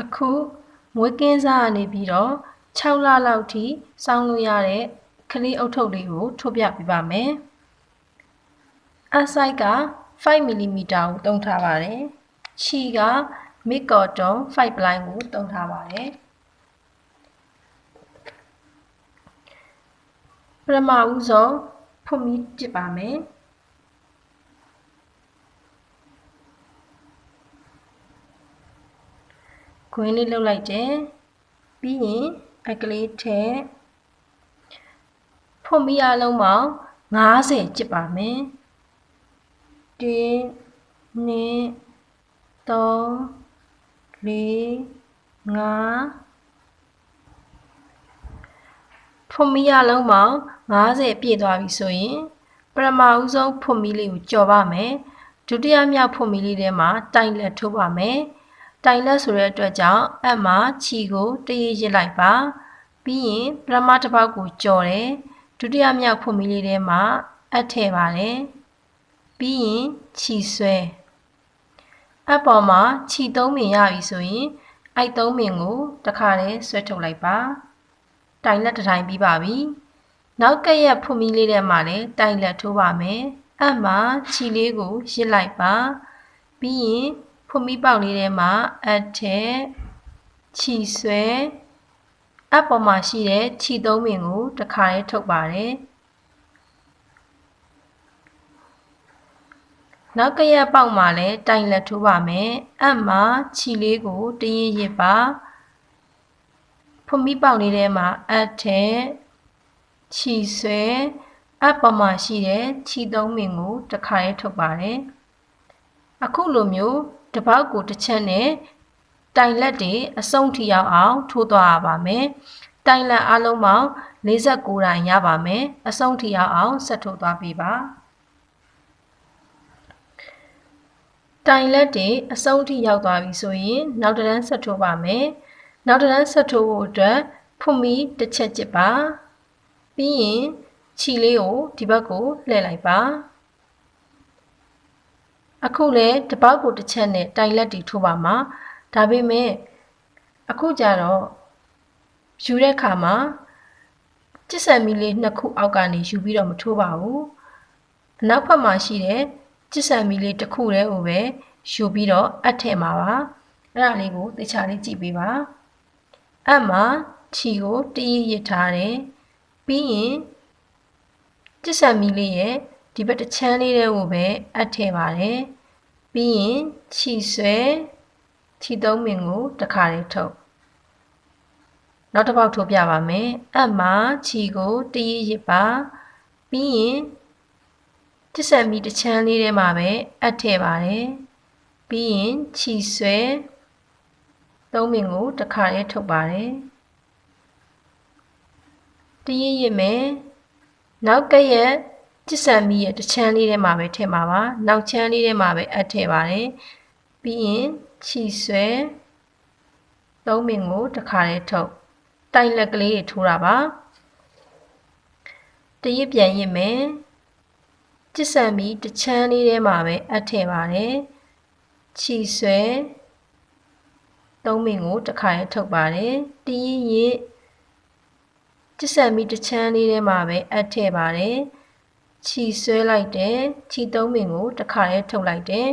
အခုမွေးကင်းစားကနေပြီးတော့6လလောက်ထိစောင်းလို့ရတဲ့ကလေးအုပ်ထုပ်လေးကိုထုတ်ပြပေးပါမယ်။အဆိုင်က5 mm ကိုတုံးထားပါတယ်။ခြီက mid cotton 5 ply ကိုတုံးထားပါတယ်။ပထမဦးဆုံးဖွမီတစ်ပါမယ်။ ခွင်းလေးလှုပ်လိုက်တယ်ပြီးရင်အကလေးထက်ဖွမီအလုံးပေါင်း90ကျစ်ပါမယ်1 2 3 4 5ဖွမီအလုံးပေါင်း90ပြည့်သွားပြီဆိုရင်ပထမဦးဆုံးဖွမီလေးကိုကြော်ပါမယ်ဒုတိယမြောက်ဖွမီလေးထဲမှာတိုင်လက်ထိုးပါမယ် တိုင်လက်ဆိုတဲ့အတွက်ကြောင့်အမှခြီကိုတရရစ်လိုက်ပါပြီးရင်ပထမတစ်ပေါက်ကိုကြော်တယ်ဒုတိယမြောက်ဖွမီလေးထဲမှာအပ်ထည့်ပါတယ်ပြီးရင်ခြီဆွဲအပေါ်မှာခြီသုံးပင်ရပြီဆိုရင်အိုက်သုံးပင်ကိုတခါတည်းဆွဲထုတ်လိုက်ပါတိုင်လက်တစ်ထိုင်ပြီးပါပြီနောက်ကရက်ဖွမီလေးထဲမှာလည်းတိုင်လက်ထိုးပါမယ်အမှခြီလေးကိုရစ်လိုက်ပါပြီးရင် ဖွမီပေါက်လေးထဲမှာအထက်ခြီဆွဲအပေါ်မှာရှိတဲ့ခြီသုံးပင်ကိုတခါတည်းထုတ်ပါတယ်နောက်ကရက်ပေါက်မှာလည်းတိုင်လက်ထိုးပါမယ်အမှခြီလေးကိုတရရစ်ပါဖွမီပေါက်လေးထဲမှာအထက်ခြီဆွဲအပေါ်မှာရှိတဲ့ခြီသုံးပင်ကိုတခါတည်းထုတ်ပါတယ်အခုလိုမျိုး တပေါက်ကိုတစ်ချက်နဲ့တိုင်လက်တွေအစုံထိရောက်အောင်ထိုးသွားရပါမယ်။တိုင်လက်အလုံးပေါင်း49တိုင်ရပါမယ်။အစုံထိရောက်အောင်ဆက်ထိုးသွားပေးပါ။တိုင်လက်တွေအစုံထိရောက်သွားပြီဆိုရင် နောက်တစ်တန်းဆက်ထိုးပါမယ်။နောက်တစ်တန်းဆက်ထိုးဖို့အတွက်ဖွမီတစ်ချက်ချစ်ပါ။ပြီးရင်ခြီလေးကိုဒီဘက်ကိုလှည့်လိုက်ပါ။ အခုလည်းတပေါက်ကိုတစ်ချက်နဲ့တိုင်လက်တီထိုးပါမှာဒါပေမဲ့အခုကြတော့ယူတဲ့ခါမှာကျစ်ဆန်မီလေးနှစ်ခုအောက်ကနေယူပြီးတော့မထိုးပါဘူးအနောက်ဘက်မှာရှိတဲ့ကျစ်ဆန်မီလေးတစ်ခုတည်းကိုပဲယူပြီးတော့အပ်ထည့်မှာပါအဲ့ဒါလေးကိုသေချာလေးကြည့်ပေးပါအပ်မှာခြီကိုတရရစ်ထားတယ်ပြီးရင်ကျစ်ဆန်မီလေးရဲ့ ဒီဘက်တစ်ချမ်းလေးတွေကိုပဲအပ်ထည့်ပါတယ်ပြီးရင်ခြီဆွဲခြီသုံးပင်ကိုတစ်ခါလေးထုတ်နောက်တစ်ပေါက်ထိုးပြပါမယ်အပ်မှာခြီကိုတရရစ်ပါပြီးရင်တစ္ဆန်မီတစ်ချမ်းလေးထဲမှာပဲအပ်ထည့်ပါတယ်ပြီးရင်ခြီဆွဲသုံးပင်ကိုတစ်ခါလေးထုတ်ပါတယ်တရရစ်မယ်နောက်ကရက် ကျစ်ဆန်မီရဲ့တစ်ချမ်းလေးထဲမှာပဲထည့်မှာပါနောက်ချမ်းလေးထဲမှာပဲအပ်ထည့်ပါတယ်ပြီးရင်ခြီဆွဲသုံးပင်ကိုတစ်ခါလေးထုတ်တိုင်လက်ကလေးတွေထိုးတာပါတရစ်ပြန်ရစ်မယ်ကျစ်ဆန်မီတစ်ချမ်းလေးထဲမှာပဲအပ်ထည့်ပါတယ်ခြီဆွဲသုံးပင်ကိုတစ်ခါလေးထုတ်ပါတယ်တရစ်ရစ်ကျစ်ဆန်မီတစ်ချမ်းလေးထဲမှာပဲအပ်ထည့်ပါတယ် ခြီဆွဲလိုက်တယ်ခြီသုံးပင်ကိုတစ်ခါရဲထုတ်လိုက်တယ်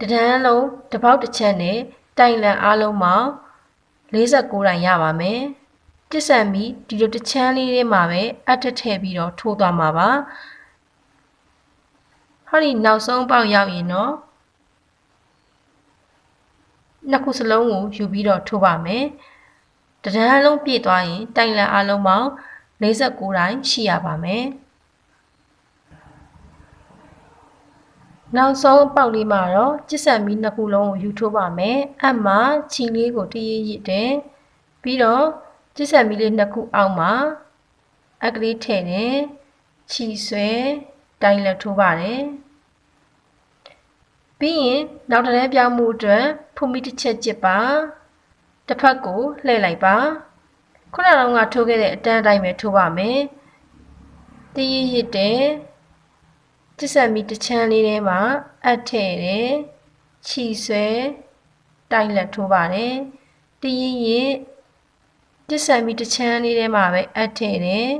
တဒန်းလုံးတစ်ပေါက်တစ်ချက်နဲ့တိုင်လန်အားလုံးပေါင်း49တိုင်ရပါမယ်တစ္ဆန်မီဒီလိုတစ်ချမ်းလေးထဲမှာပဲအထက်ထည့်ပြီးတော့ထိုးသွားမှာပါဟောဒီနောက်ဆုံးပေါက်ရောက်ရင်တော့နှစ်ခုစလုံးကိုယူပြီးတော့ထိုးပါမယ်တဒန်းလုံးပြည့်သွားရင်တိုင်လန်အားလုံးပေါင်း49တိုင်ရှိရပါမယ် နောက်ဆုံးပေါက်လေးမှာတော့ကျစ်ဆန်မီနှစ်ခုလုံးကိုယူထိုးပါမယ်အမှချီလေးကိုတရရစ်တယ်ပြီးတော့ကျစ်ဆန်မီလေးနှစ်ခုအောက်မှာအကလေးထည့်တယ်ချီဆွဲတိုင်လက်ထိုးပါတယ်ပြီးရင်နောက်တစ်လဲပြောင်းမှုအတွက်ဖုန်မီတစ်ချက်ကျစ်ပါတစ်ဖက်ကိုလှည့်လိုက်ပါခုနကတော့ထိုးခဲ့တဲ့အတန်းအတိုင်းပဲထိုးပါမယ်တရရစ်တယ် ကျစ်ဆက်မီတစ်ချမ်းလေးထဲမှာအပ်ထည့်တယ်ခြီဆွဲတိုင်လက်ထိုးပါတယ်တရင်ရင်တစ်ဆန်ပြီးတစ်ချမ်းလေးထဲမှာပဲအပ်ထည့်တယ်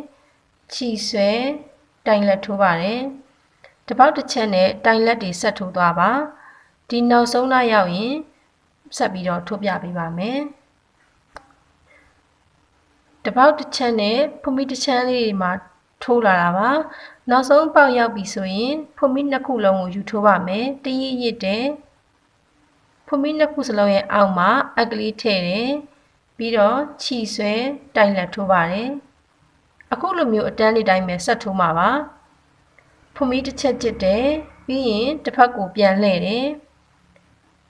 ခြီဆွဲတိုင်လက်ထိုးပါတယ်တပေါက်တစ်ချက်နဲ့တိုင်လက်တွေဆက်ထိုးသွားပါဒီနောက်ဆုံးလာရောက်ရင်ဆက်ပြီးတော့ထိုးပြပေးပါမယ်တပေါက်တစ်ချက်နဲ့ဖုန်မီတစ်ချမ်းလေးတွေမှာ ထိုးလာတာပါနောက်ဆုံးပေါက်ရောက်ပြီဆိုရင်ဖုန်မီနှစ်ခုလုံးကိုယူထိုးပါမယ်တရရစ်တဲ့ဖုန်မီနှစ်ခုစလုံးရဲ့အောက်မှာအက်ကလေးထည့်တယ်ပြီးတော့ခြီဆွဲတိုင်လက်ထိုးပါတယ်အခုလိုမျိုးအတန်းလေးတိုင်းပဲဆက်ထိုးမှာပါဖုန်မီတစ်ချက်တစ်တယ်ပြီးရင်တစ်ဖက်ကိုပြန်လှည့်တယ်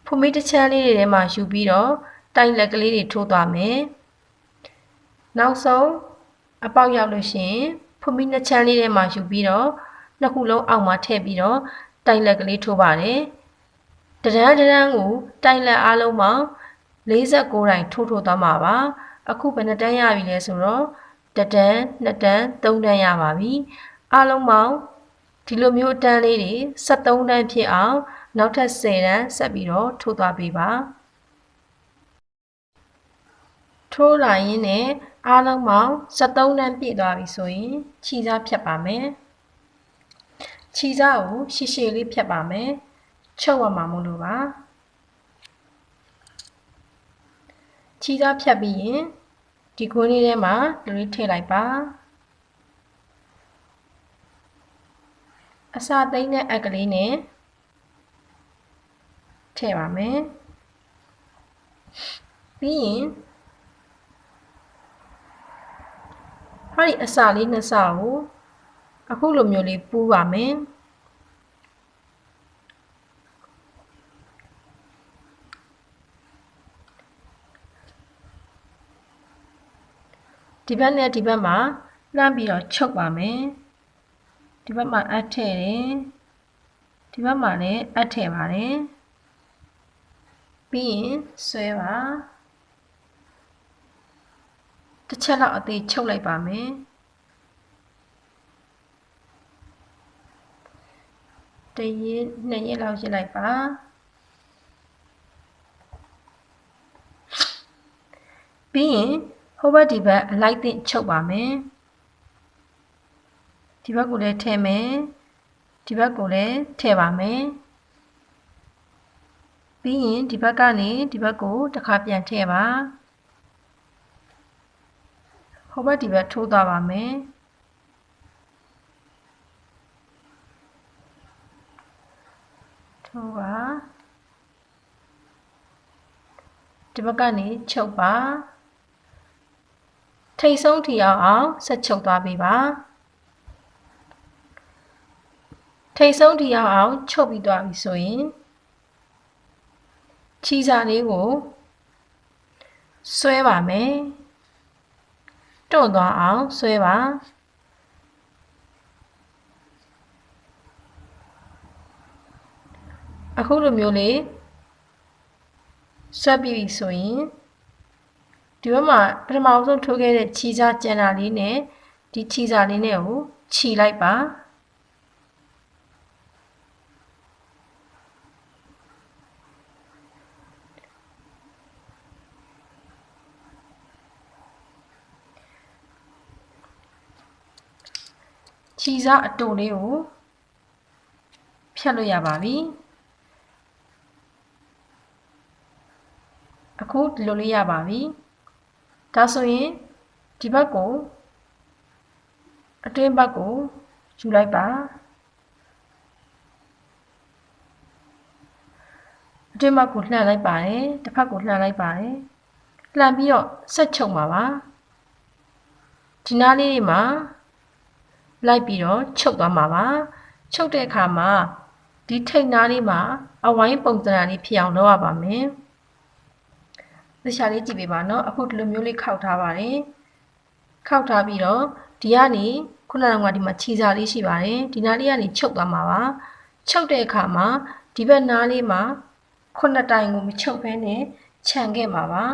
ဖုန်မီတစ်ချမ်းလေးတွေထဲမှာယူပြီးတော့တိုင်လက်ကလေးတွေထိုးသွားမယ်နောက်ဆုံးအပေါက်ရောက်လို့ရှိရင် ဖုန်မီနှစ်ချမ်းလေးထဲမှာယူပြီးတော့နှစ်ခုလုံးအောက်မှာထည့်ပြီးတော့တိုင်လက်ကလေးထိုးပါတယ်တရန်တရန်ကိုတိုင်လက်အားလုံးပေါင်း49တိုင်ထိုးထိုးသွားမှာပါအခုဘယ်နှတန်းရပြီလဲဆိုတော့တတန်းနှစ်တန်းသုံးတန်းရပါပြီအားလုံးပေါင်းဒီလိုမျိုးအတန်းလေးတွေ73တန်းဖြစ်အောင်နောက်ထပ်10တန်းဆက်ပြီးတော့ထိုးသွားပေးပါ ထိုးလာရင်းနဲ့အားလုံးပေါင်း73တန်းပြည့်သွားပြီဆိုရင်ခြီစားဖြတ်ပါမယ်ခြီစားကိုရှည်ရှည်လေးဖြတ်ပါမယ်ချုပ်ရမှာမလို့ပါခြီစားဖြတ်ပြီးရင်ဒီခွင်းလေးထဲမှာလူလေးထည့်လိုက်ပါအစာသိမ်းတဲ့အက်ကလေးနဲ့ထည့်ပါမယ်ပြီးရင် ဟာဒီအစာလေးနှစ်စာကိုအခုလိုမျိုးလေးပူးပါမယ်ဒီဘက်နဲ့ဒီဘက်မှာလှမ်းပြီးတော့ချုပ်ပါမယ်ဒီဘက်မှာအပ်ထည့်တယ်ဒီဘက်မှာလည်းအပ်ထည့်ပါတယ်ပြီးရင်ဆွဲပါ တစ်ချက်လောက်အသေးချုပ်လိုက်ပါမယ်တရင်နှစ်ရက်လောက်ရစ်လိုက်ပါပြီးရင်ဟိုဘက်ဒီဘက်အလိုက်တင်ချုပ်ပါမယ်ဒီဘက်ကိုလည်းထည့်မယ်ဒီဘက်ကိုလည်းထည့်ပါမယ်ပြီးရင်ဒီဘက်ကနေဒီဘက်ကိုတစ်ခါပြန်ထည့်ပါ ဟိုဘက်ဒီဘက်ထိုးသွားပါမယ်ထိုးပါဒီဘက်ကနေချုပ်ပါထိတ်ဆုံးထီအောင်ဆက်ချုပ်သွားပေးပါထိတ်ဆုံးထီအောင်ချုပ်ပြီးသွားပြီဆိုရင်ချီစာလေးကိုဆွဲပါမယ် တွန့်သွားအောင်ဆွဲပါအခုလိုမျိုးလေးဆွဲပြီးပြီဆိုရင်ဒီဘက်မှာပထမဆုံးထိုးခဲ့တဲ့ခြီစာကျန်တာလေးနဲ့ဒီခြီစာလေးနဲ့ကိုခြီလိုက်ပါ ခြီစားအတူလေးကိုဖြတ်လို့ရပါပြီအခုဒီလိုလေးရပါပြီဒါဆိုရင်ဒီဘက်ကိုအတွင်းဘက်ကိုယူလိုက်ပါအတွင်းဘက်ကိုလှန်လိုက်ပါတယ်တစ်ဖက်ကိုလှန်လိုက်ပါတယ်လှန်ပြီးတော့ဆက်ချုပ်ပါပါဒီနားလေးတွေမှာ လိုက်ပြီးတော့ချုပ်သွားမှာပါချုပ်တဲ့အခါမှာဒီထိတ်နားလေးမှာအဝိုင်းပုံစံလေးဖြစ်အောင်လုပ်ရပါမယ်သခြားလေးကြည့်ပေးပါနော်အခုဒီလိုမျိုးလေးခောက်ထားပါတယ်ခောက်ထားပြီးတော့ဒီကနေခုနကဒီမှာခြီစာလေးရှိပါတယ်ဒီနားလေးကနေချုပ်သွားမှာပါချုပ်တဲ့အခါမှာဒီဘက်နားလေးမှာခုနှစ်တိုင်ကိုမချုပ်ဘဲနဲ့ခြံခဲ့မှာပါ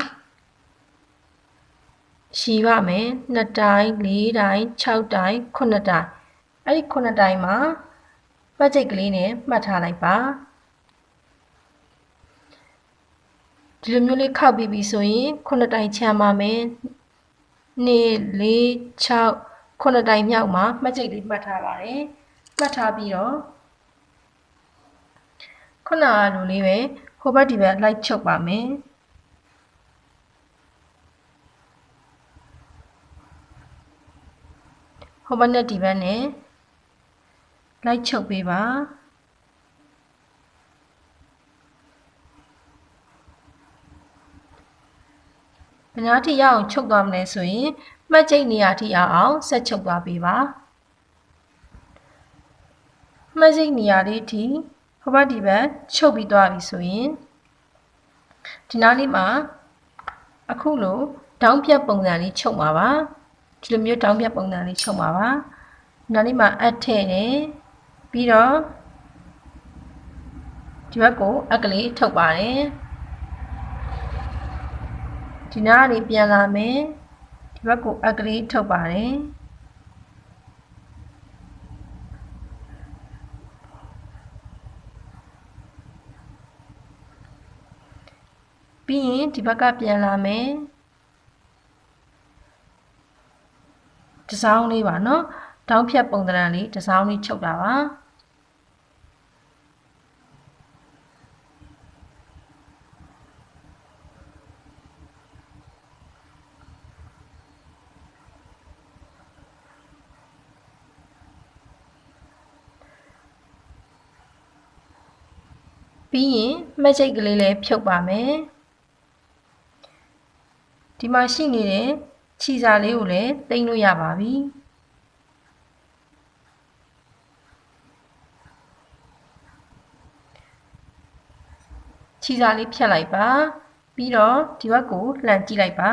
ရှည်ပါမယ်2တိုင်4တိုင်6တိုင်9တိုင်အဲ့ဒီ9တိုင်မှာပတ်ကြိတ်ကလေးနဲ့မှတ်ထားလိုက်ပါဒီဒီလိုမျိုးလေးခောက်ပြီးပြီဆိုရင်ခုနှစ်တိုင်ချမ်းပါမယ်2 4 6ခုနှစ်တိုင်မြောက်မှာမှတ်ချိတ်လေးမှတ်ထားပါတယ်မှတ်ထားပြီးတော့ခုနကလိုလေးပဲဟိုဘက်ဒီဘက်လိုက်ချုပ်ပါမယ် ဟိုဘက်နဲ့ဒီဘက်နဲ့လိုက်ချုပ်ပေးပါဘယ်နာထိရအောင်ချုပ်သွားမလဲဆိုရင်မှတ်ချိတ်နေရာထိရအောင်ဆက်ချုပ်သွားပေးပါမှတ်ချိတ်နေရာလေးထိဟိုဘက်ဒီဘက်ချုပ်ပြီးသွားပြီဆိုရင်ဒီနားလေးမှာအခုလိုဒေါင်းပြတ်ပုံစံလေးချုပ်ပါပါ ဒီလိုမျိုးဒေါင်းပြတ်ပုံစံလေးချုပ်ပါပါနားလေးမှာအပ်ထည့်တယ်ပြီးတော့ဒီဘက်ကိုအက်ကလေးထုတ်ပါတယ်ဒီနားကနေပြန်လာမယ်ဒီဘက်ကိုအက်ကလေးထုတ်ပါတယ်ပြီးရင်ဒီဘက်ကပြန်လာမယ် ဒီစောင်းလေးပါနော်တောင်းဖြတ်ပုံသဏ္ဍာန်လေးဒီစောင်းလေးချုပ်တာပါပြီးရင်မှတ်ချိတ်ကလေးလည်းဖြုတ်ပါမယ်ဒီမှာရှိနေတဲ့ ခြီစာလေးကိုလည်းတင်လို့ရပါပြီခြီစာလေးဖြတ်လိုက်ပါပြီးတော့ဒီဘက်ကိုလှန်ကြည့်လိုက်ပါ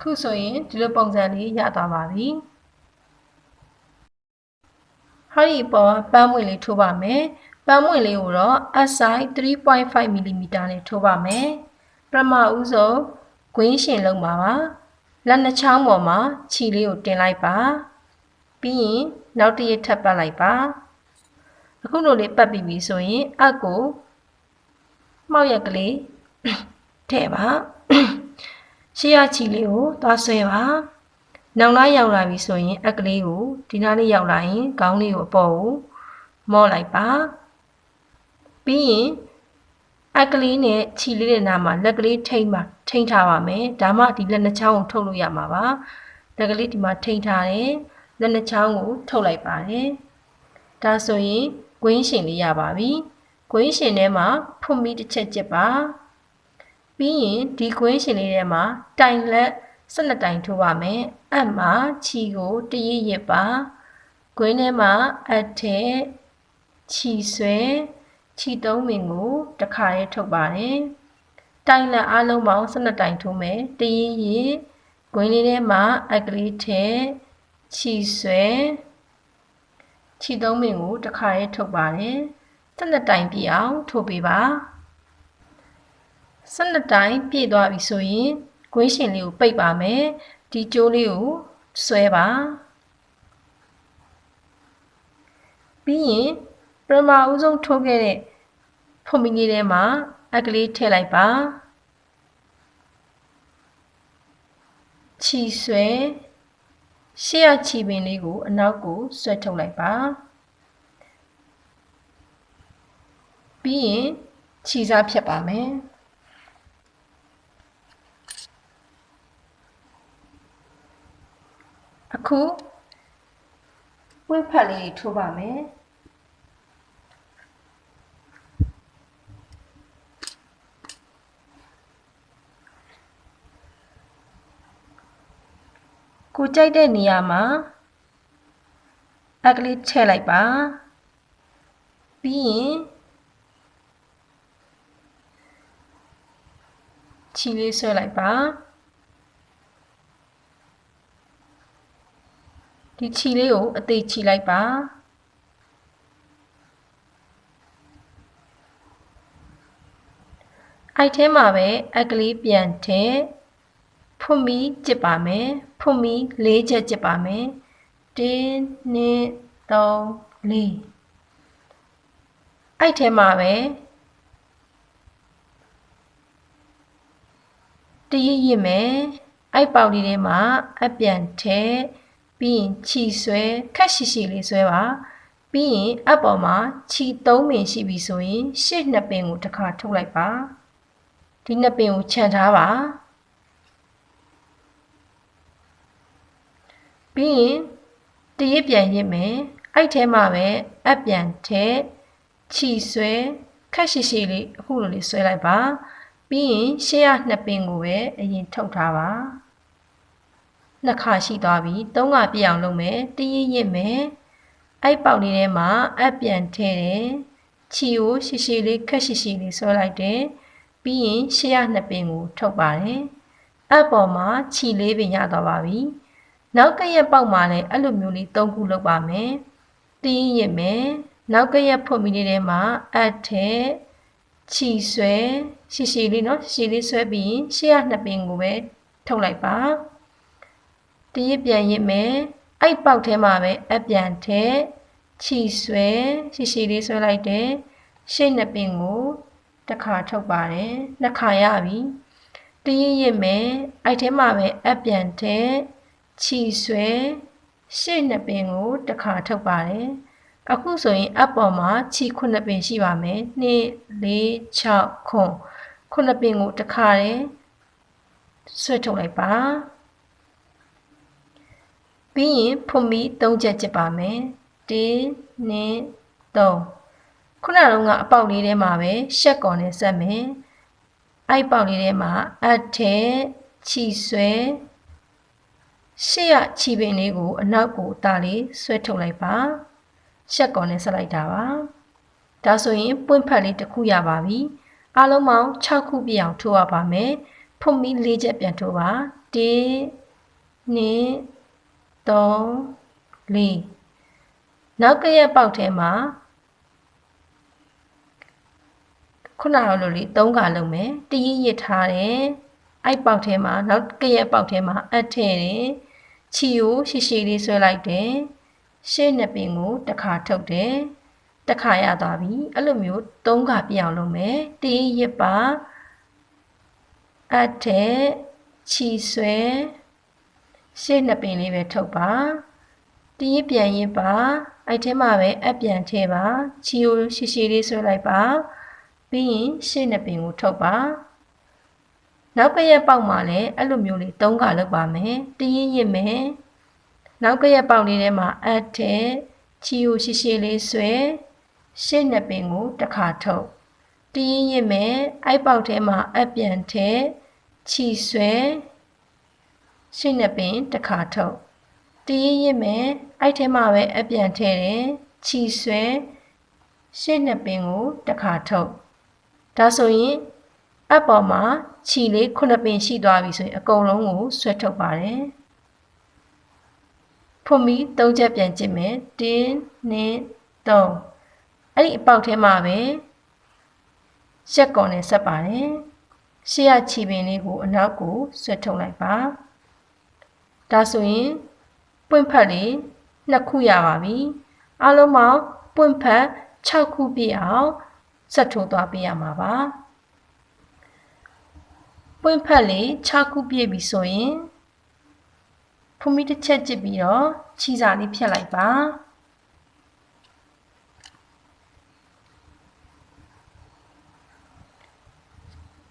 ခုဆိုရင်ဒီလိုပုံစံလေးရသွားပါပြီ ဟာဒီပေါ်ပန်းမွင့်လေးထိုးပါမယ်ပန်းမွင့်လေးကိုတော့ SI 3.5 mm နဲ့ထိုးပါမယ်ပထမဦးဆုံးကွင်းရှင်လုံးပါပါလက်နှချောင်းပေါ်မှာခြီလေးကိုတင်လိုက်ပါပြီးရင်နောက်တစ်ရက်ထပ်ပတ်လိုက်ပါအခုလိုလေးပတ်ပြီးပြီဆိုရင်အပ်ကိုမှောက်ရက်ကလေးထည့်ပါရှေ့ရချီလေးကိုသွားဆွဲပါ နောင်လားရောက်လာပြီဆိုရင်အက်ကလေးကိုဒီနားလေးရောက်လာရင်ခေါင်းလေးကိုအပေါ်ကိုမော့လိုက်ပါပြီးရင်အက်ကလေးနဲ့ခြီလေးတဲ့နားမှာလက်ကလေးထိမ့်ပါထိမ့်ထားပါမယ်ဒါမှဒီလက်နှချောင်းကိုထုတ်လို့ရမှာပါလက်ကလေးဒီမှာထိမ့်ထားတယ်လက်နှချောင်းကိုထုတ်လိုက်ပါတယ်ဒါဆိုရင်ကွင်းရှင်လေးရပါပြီကွင်းရှင်ထဲမှာဖွင့်ပြီးတစ်ချက်ကျစ်ပါပြီးရင်ဒီကွင်းရှင်လေးထဲမှာတိုင်လက် 12တိုင်ထိုးပါမယ်အပ်မှာခြီကိုတရရစ်ပါကွင်းထဲမှာအပ်ထဲခြီဆွဲခြီသုံးပင်ကိုတစ်ခါရဲထုတ်ပါတယ်တိုင်လက်အလုံးပေါင်း12တိုင်ထိုးမယ်တရရစ်ကွင်းလေးထဲမှာအက်ကလေးထဲခြီဆွဲခြီသုံးပင်ကိုတစ်ခါရဲထုတ်ပါတယ်12တိုင်ပြည့်အောင်ထိုးပေးပါ12တိုင်ပြည့်သွားပြီဆိုရင် ကွင်းရှင်လေးကိုပိတ်ပါမယ်ဒီကြိုးလေးကိုဆွဲပါပြီးရင်ပရမဦးဆုံးထိုးခဲ့တဲ့ဖုန်မီလေးထဲမှာအကလေးထည့်လိုက်ပါခြီဆွဲရှေ့ရခြီပင်လေးကိုအနောက်ကိုဆွဲထုတ်လိုက်ပါပြီးရင်ခြီစားဖြတ်ပါမယ် အခုဝိဖက်လေးထိုးပါမယ်ကိုကြိုက်တဲ့နေရာမှာအကလေးထည့်လိုက်ပါပြီးရင်ချီလေးဆွဲလိုက်ပါ ဒီခြီလေးကိုအသေးခြီလိုက်ပါအိုက်ထဲမှာပဲအကလေးပြန်ထည့်ဖွန်မီကြစ်ပါမယ်ဖွန်မီ၄ချက်ကြစ်ပါမယ်တင်းနှစ်သုံးလေးအဲ့ထဲမှာပဲတရရစ်မယ်အဲ့ပေါက်လေးထဲမှာအပြန်ထဲ ပြီးရင်ခြီဆွဲခက်ရှိရှိလေးဆွဲပါပြီးရင်အပေါ်မှာခြီ၃ပင်ရှိပြီဆိုရင်ရှစ်နှစ်ပင်ကိုတစ်ခါထုတ်လိုက်ပါဒီနှစ်ပင်ကိုခြံထားပါပြီးရင်တရစ်ပြန်ရစ်မယ်အဲ့ထဲမှာပဲအပြန်ထဲခြီဆွဲခက်ရှိရှိလေးအခုလိုလေးဆွဲလိုက်ပါပြီးရင်ရှေ့ရနှစ်ပင်ကိုပဲအရင်ထုတ်ထားပါ နှစ်ခါရှိသွားပြီသုံးခါပြည့်အောင်လုပ်မယ်တရင်ရစ်မယ်အဲ့ပေါက်လေးထဲမှာအပ်ပြန်ထည့်တယ်ချီကိုရှည်ရှည်လေးခက်ရှည်ရှည်လေးဆွဲလိုက်တယ်ပြီးရင်ရှေ့ရနှစ်ပင်ကိုထုတ်ပါတယ်အပ်ပေါ်မှာချီလေးပင်ရသွားပါပြီနောက်ကရက်ပေါက်မှာလည်းအဲ့လိုမျိုးလေး၃ခုလုပ်ပါမယ်တင်းရစ်မယ်နောက်ကရက်ဖွင့်ပြီးလေးထဲမှာအပ်ထည့်ချီဆွဲရှည်ရှည်လေးနော်ရှည်လေးဆွဲပြီးရင်ရှေ့ရနှစ်ပင်ကိုပဲထုတ်လိုက်ပါ တရစ်ပြန်ရစ်မယ်အဲ့ပေါက်ထဲမှာပဲအပြန်ထဲခြီဆွဲရှည်ရှည်လေးဆွဲလိုက်တယ်ရှေ့နှစ်ပင်ကိုတစ်ခါထုတ်ပါတယ်နှစ်ခါရပြီတရစ်ရစ်မယ်အဲ့ထဲမှာပဲအပြန်ထဲခြီဆွဲရှေ့နှစ်ပင်ကိုတစ်ခါထုတ်ပါတယ်အခုဆိုရင်အပေါ်မှာခြီခုနှစ်ပင်ရှိပါမယ်2 4 6ခွန်ခုနှစ်ပင်ကိုတစ်ခါတည်းဆွဲထုတ်လိုက်ပါ ပြီးရင်ဖွန်မီ၃ချက်ကျစ်ပါမယ်1 2 3ခုနကတော့အပေါက်လေးထဲမှာပဲရှက်ကော်နဲ့ဆက်မယ်အဲ့ပေါက်လေးထဲမှာအထက်ခြီဆွဲရှေ့ရခြီပင်လေးကိုအနောက်ကိုတာလေးဆွဲထုတ်လိုက်ပါရှက်ကော်နဲ့ဆက်လိုက်တာပါဒါဆိုရင်ပွင့်ဖက်လေးတစ်ခုရပါပြီအားလုံးပေါင်း6ခုပြည့်အောင်ထိုးရပါမယ်ဖုန်မီ၄ချက်ပြန်ထိုးပါ1 2 3 4နောက်ကရက်ပေါက်ထဲမှာခုနကလိုလေး၃ခါလုံးမယ်တရရစ်ထားတယ်အဲ့ပေါက်ထဲမှာနောက်ကရက်ပေါက်ထဲမှာအပ်ထည့်တယ်ခြီကိုရှည်ရှည်လေးဆွဲလိုက်တယ်ရှေ့နှစ်ပင်ကိုတစ်ခါထုတ်တယ်တစ်ခါရသွားပြီအဲ့လိုမျိုးသုံးခါပြအောင်လုပ်မယ်တေးရစ်ပါအထက်ခြီဆွဲ ရှေ့နှစ်ပင်လေးပဲထုတ်ပါတီးပြန်ရစ်ပါအဲ့ထဲမှာပဲအပြန်ထဲပါခြီကိုရှည်ရှည်လေးဆွဲလိုက်ပါပြီးရင်ရှေ့နှစ်ပင်ကိုထုတ်ပါနောက်ကရက်ပေါက်မှာလည်းအဲ့လိုမျိုးလေးသုံးခါလုပ်ပါမယ်တရင်းရစ်မယ်နောက်ကရက်ပေါက်လေးထဲမှာအပ်တဲ့ချီကိုရှိရှိလေးဆွဲရှေ့နှစ်ပင်ကိုတစ်ခါထုတ်တရင်းရစ်မယ်အိုက်ပေါက်ထဲမှာအပြန်ထဲချီဆွဲ ရှေ့နှစ်ပင်တစ်ခါထုတ်တရင်းရစ်မယ်အိုက်ထဲမှာပဲအပြန်ထဲတယ်ချီဆွဲရှေ့နှစ်ပင်ကိုတစ်ခါထုတ်ဒါဆိုရင်အပေါ်မှာခြီလေးခုနှစ်ပင်ရှိသွားပြီဆိုရင်အကုန်လုံးကိုဆွဲထုတ်ပါတယ်ဖွန်မီ၃ချက်ပြန်ကြည့်မယ်တင်းနဲ့၃အဲ့ဒီအပေါက်ထဲမှာပဲရက်ကွန်နဲ့ဆက်ပါတယ်ရှေ့ရခြီပင်လေးကိုအနောက်ကိုဆွဲထုတ်လိုက်ပါ ဒါဆိုရင်ပွင့်ဖက်လေးနှစ်ခုရပါပြီအလုံးပေါင်းပွင့်ဖက်6ခုပြည့်အောင်ဆက်ထိုးသွားပေးရမှာပါပွင့်ဖက်လေး6ခုပြည့်ပြီဆိုရင်ဖုံမီတစ်ချက်ကြည့်ပြီးတော့ခြီစာလေးဖြတ်လိုက်ပါ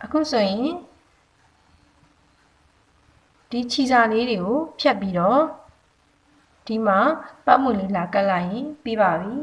အခုဆိုရင် ဒီခြီစာလေးတွေကိုဖြတ်ပြီးတော့ဒီမှာပတ်မှုလေးလာကတ်လိုက်ရင်ပြီးပါပြီ